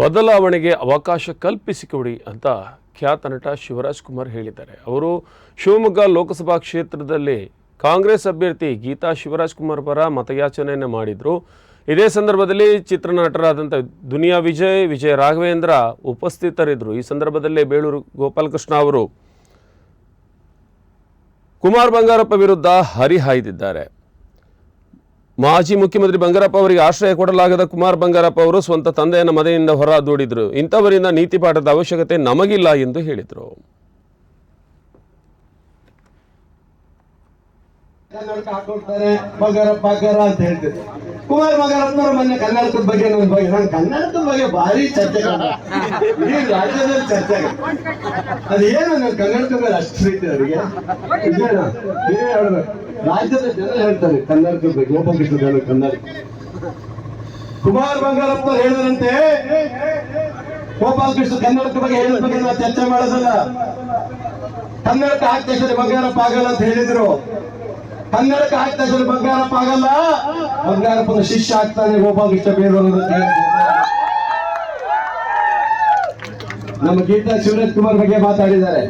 ಬದಲಾವಣೆಗೆ ಅವಕಾಶ ಕಲ್ಪಿಸಿಕೊಡಿ ಅಂತ ಖ್ಯಾತ ನಟ ಶಿವರಾಜ್ ಕುಮಾರ್ ಹೇಳಿದ್ದಾರೆ. ಅವರು ಶಿವಮೊಗ್ಗ ಲೋಕಸಭಾ ಕ್ಷೇತ್ರದಲ್ಲಿ ಕಾಂಗ್ರೆಸ್ ಅಭ್ಯರ್ಥಿ ಗೀತಾ ಶಿವರಾಜ್ ಕುಮಾರ್ ಪರ ಮತಯಾಚನೆಯನ್ನು ಮಾಡಿದರು. ಇದೇ ಸಂದರ್ಭದಲ್ಲಿ ಚಿತ್ರನಟರಾದಂಥ ದುನಿಯಾ ವಿಜಯ್, ವಿಜಯ ರಾಘವೇಂದ್ರ ಉಪಸ್ಥಿತರಿದ್ದರು ಈ ಸಂದರ್ಭದಲ್ಲಿ ಬೇಳೂರು ಗೋಪಾಲಕೃಷ್ಣ ಅವರು ಕುಮಾರ್ ಬಂಗಾರಪ್ಪ ವಿರುದ್ಧ ಹರಿಹಾಯ್ದಿದ್ದಾರೆ. ಮಾಜಿ ಮುಖ್ಯಮಂತ್ರಿ ಬಂಗಾರಪ್ಪ ಅವರಿಗೆ ಆಶ್ರಯ ಕೊಡಲಾಗದ ಕುಮಾರ್ ಬಂಗಾರಪ್ಪ ಅವರು ಸ್ವಂತ ತಂದೆಯನ್ನ ಮನೆಯಿಂದ ಹೊರ ದೂಡಿದ್ರು ಇಂಥವರಿಂದ ನೀತಿ ಪಾಠದ ಅವಶ್ಯಕತೆ ನಮಗಿಲ್ಲ ಎಂದು ಹೇಳಿದರು. ಬಂಗಾರಪ್ಪ ಕುಮಾರ್ ಬಗಾರಪ್ಪನವ್ರು ಮೊನ್ನೆ ಕನ್ನಡದ ಬಗ್ಗೆ ನನ್ನ ಬಗ್ಗೆ ನಾನು ಕನ್ನಡದ ಬಗ್ಗೆ ಭಾರಿ ಚರ್ಚೆ. ಇಡೀ ರಾಜ್ಯದಲ್ಲಿ ಚರ್ಚೆ. ಅದೇನು ನನ್ನ ಕನ್ನಡದ ಮೇಲೆ ಅಷ್ಟು ಪ್ರೀತಿ ಅವರಿಗೆ ರಾಜ್ಯದ ಜನ ಹೇಳ್ತಾರೆ ಕನ್ನಡದ ಬಗ್ಗೆ ಒಬ್ಬ ಕನ್ನಡ. ಕುಮಾರ್ ಬಂಗಾರಪ್ಪ ಹೇಳಿದ್ರಂತೆ, ಗೋಪಾಲ್ ಕೃಷ್ಣ ಕನ್ನಡದ ಬಗ್ಗೆ ಹೇಳಿದ ಬಗ್ಗೆ ಚರ್ಚೆ ಮಾಡೋದಲ್ಲ. ಕನ್ನಡಕ್ಕೆ ತಕ್ಷಣ ಬಂಗಾರಪ್ಪ ಆಗಲ್ಲ ಅಂತ ಹೇಳಿದ್ರು. ಕನ್ನಡಕ್ಕೆ ಹಾಕ್ತಾ ಇದ್ರೆ ಬಂಗಾರಪ್ಪ ಆಗಲ್ಲ. ಬಂಗಾರಪ್ಪನ ಶಿಷ್ಯ ಆಗ್ತಾನೆ, ಗೋಪಾಲಕೃಷ್ಣ ಬೇದವರು. ನಮ್ಮ ಗೀತಾ ಶಿವರಾಜ್ ಕುಮಾರ್ ಬಗ್ಗೆ ಮಾತಾಡಿದ್ದಾರೆ.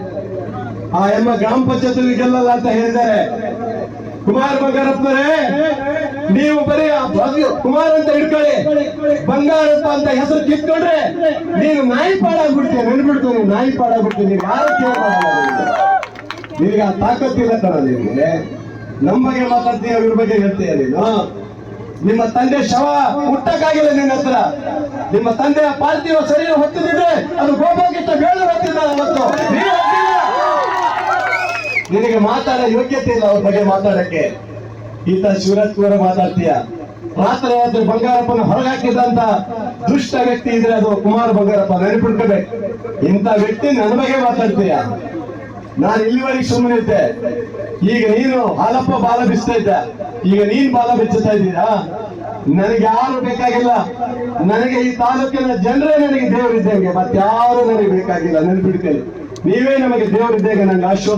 ಆ ಎಮ್ಮ ಗ್ರಾಮ ಪಂಚಾಯತ್ ಗೆಲ್ಲಲ್ಲ ಅಂತ ಹೇಳಿದ್ದಾರೆ. ಕುಮಾರ್ ಬಂಗಾರಪ್ಪರೇ ನೀವು ಬರೀ ಕುಮಾರ್ ಅಂತ ಇಟ್ಕೊಳ್ಳಿ ಬಂಗಾರಪ್ಪ ಅಂತ ಹೆಸರು ಕಿತ್ಕೊಂಡ್ರೆ ನೀನು ನಾಯಿ ಪಾಡಾಗ್ಬಿಡ್ತೀಯ ನೆನ್ಬಿಡ್ತು ನೀನು ನಾಯಿ ಪಾಡಾಗ್ಬಿಡ್ತೀನಿ ಯಾರು ಕೇರ್. ನಿನಗೆ ಆ ತಾಕತ್ತಿಲ್ಲ ಕಣ ನಿನಗೆ. ನಮ್ಮ ಬಗ್ಗೆ ಇವ್ರ ಬಗ್ಗೆ ಹೇಳ್ತೀಯ ನೀನು ನಿಮ್ಮ ತಂದೆ ಶವ ಹುಟ್ಟಕ್ಕಾಗಿಲ್ಲ ನಿನ್ನ ಹತ್ರ. ನಿಮ್ಮ ತಂದೆಯ ಪಾರ್ಥಿವ ಶರೀರ ಹೊತ್ತಿದ್ರೆ ಅದು ಗೋಪಾಲಕೃಷ್ಣ ಬೇಡ ಹೊತ್ತಿದ್ದಾರೆ ಅವತ್ತು. ನೀನು ನಿನಗೆ ಮಾತಾಡೋ ಯೋಗ್ಯತೆ ಇಲ್ಲ ಅವ್ರ ಬಗ್ಗೆ ಮಾತಾಡಕ್ಕೆ. ಈತ ಶಿವರಾಜ್ ಕುಮಾರ್ ಮಾತಾಡ್ತೀಯ. ರಾತ್ರಿ ರಾತ್ರಿ ಬಂಗಾರಪ್ಪನ ಹೊರಗಾಕಿದ್ದಂತ ದುಷ್ಟ ವ್ಯಕ್ತಿ ಇದ್ರೆ ಅದು ಕುಮಾರ್ ಬಂಗಾರಪ್ಪ ನೆನಪಿಡ್ಕೋಬೇಕು ಇಂಥ ವ್ಯಕ್ತಿ ನನ್ನ ಬಗ್ಗೆ ಮಾತಾಡ್ತೀಯ. ನಾನು ಇಲ್ಲಿವರೆಗೆ ಸುಮ್ಮನೆ ಇದ್ದೆ. ಈಗ ನೀನು ಹಾಲಪ್ಪ ಬಾಲ ಬಿಸ್ತಾ ಇದ್ದ. ಈಗ ನೀನ್ ಬಾಲ ಬಿಚ್ಚುತ್ತಾ ಇದ್ದೀರಾ? ನನಗೆ ಯಾರು ಬೇಕಾಗಿಲ್ಲ. ನನಗೆ ಈ ತಾಲೂಕಿನ ಜನರೇ ನನಗೆ ದೇವರಿದ್ದಂಗೆ. ಯಾರು ನನಗೆ ಬೇಕಾಗಿಲ್ಲ. ನೆನ್ಪಿಡ್ತೇನೆ ನೀವೇ ನಮಗೆ ದೇವರಿದ್ದಾಗ. ನಂಗೆ ಆಶ್ವಾಸ